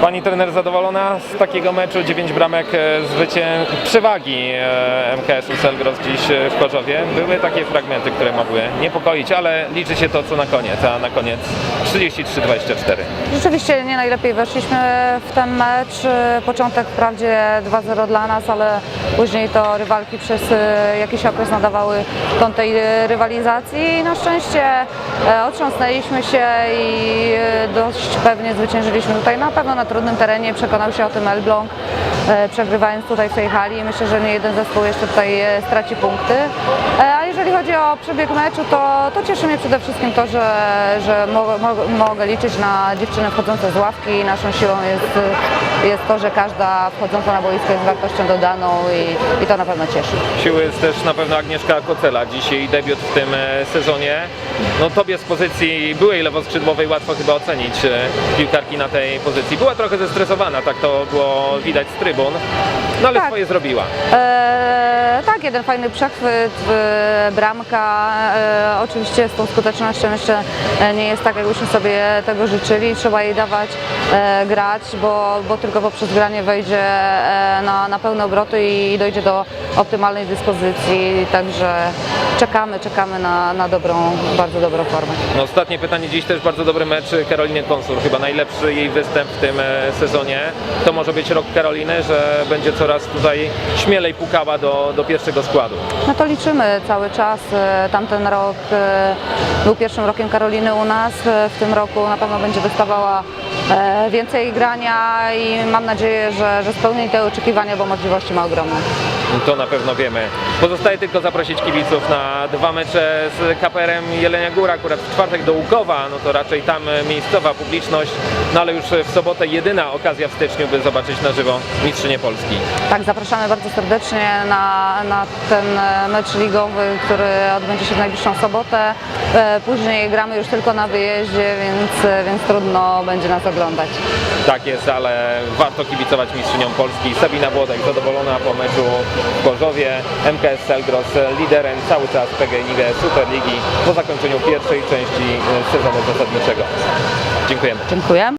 Pani trener zadowolona z takiego meczu? 9 bramek e, zwycię przewagi e, MKS-u Selgros dziś e, w Korzowie. Były takie fragmenty, które mogły niepokoić, ale liczy się to, co na koniec, a na koniec 33-24. Rzeczywiście nie najlepiej weszliśmy w ten mecz. Początek wprawdzie 2-0 dla nas, ale później to rywalki przez e, jakiś okres nadawały ton tej rywalizacji na szczęście e, otrząsnęliśmy się i e, dość pewnie zwyciężyliśmy tutaj na pewno na trudnym terenie. Przekonał się o tym Elbląg, e, przegrywając tutaj w tej hali. Myślę, że nie jeden zespół jeszcze tutaj straci punkty. A jeżeli chodzi o przebieg meczu, to, to cieszy mnie przede wszystkim to, że, że mo, mo, mogę liczyć na dziewczyny wchodzące z ławki. Naszą siłą jest, jest to, że każda wchodząca na boisko jest wartością dodaną i, i to na pewno cieszy. Siły jest też na pewno Agnieszka Kocela. Dzisiaj debiut w tym e, sezonie. No tobie z pozycji byłej lewoskrzydłowej łatwo chyba ocenić e, piłkarki na tej pozycji. Była trochę zestresowana, tak to było widać z trybun, no ale Tak. swoje zrobiła. E, tak, jeden fajny przechwyt, bramka. E, oczywiście z tą skutecznością jeszcze e, nie jest tak, jakbyśmy sobie tego życzyli. Trzeba jej dawać e, grać, bo, bo tylko poprzez granie wejdzie na, na pełne obroty i dojdzie do optymalnej dyspozycji. Także czekamy, czekamy na, na dobrą, bardzo dobrą formę. No, ostatnie pytanie, dziś też bardzo dobry mecz Karoliny Konsur, chyba najlepszy jej występ w tym sezonie. To może być rok Karoliny, że będzie coraz tutaj śmielej pukała do, do pierwszego składu. No to liczymy cały czas. E, Tamten rok e, był pierwszym rokiem Karoliny u nas. E, W tym roku na pewno będzie dostawała więcej grania i mam nadzieję, że, że spełni te oczekiwania, bo możliwości ma ogromne. To na pewno wiemy. Pozostaje tylko zaprosić kibiców na dwa mecze z KPR-em Jelenia Góra, akurat w czwartek do Łukowa, no to raczej tam miejscowa publiczność, no ale już w sobotę jedyna okazja w styczniu, by zobaczyć na żywo mistrzynię Polski. Tak, zapraszamy bardzo serdecznie na, na ten e, mecz ligowy, który odbędzie się w najbliższą sobotę. E, Później gramy już tylko na wyjeździe, więc, e, więc trudno będzie nas oglądać. Tak jest, ale warto kibicować mistrzyniom Polski. Sabina Włodek zadowolona po meczu w Gorzowie. MKS Selgros liderem cały czas PGNiG Superligi po zakończeniu pierwszej części e, sezonu zasadniczego. Dziękujemy. Dziękuję.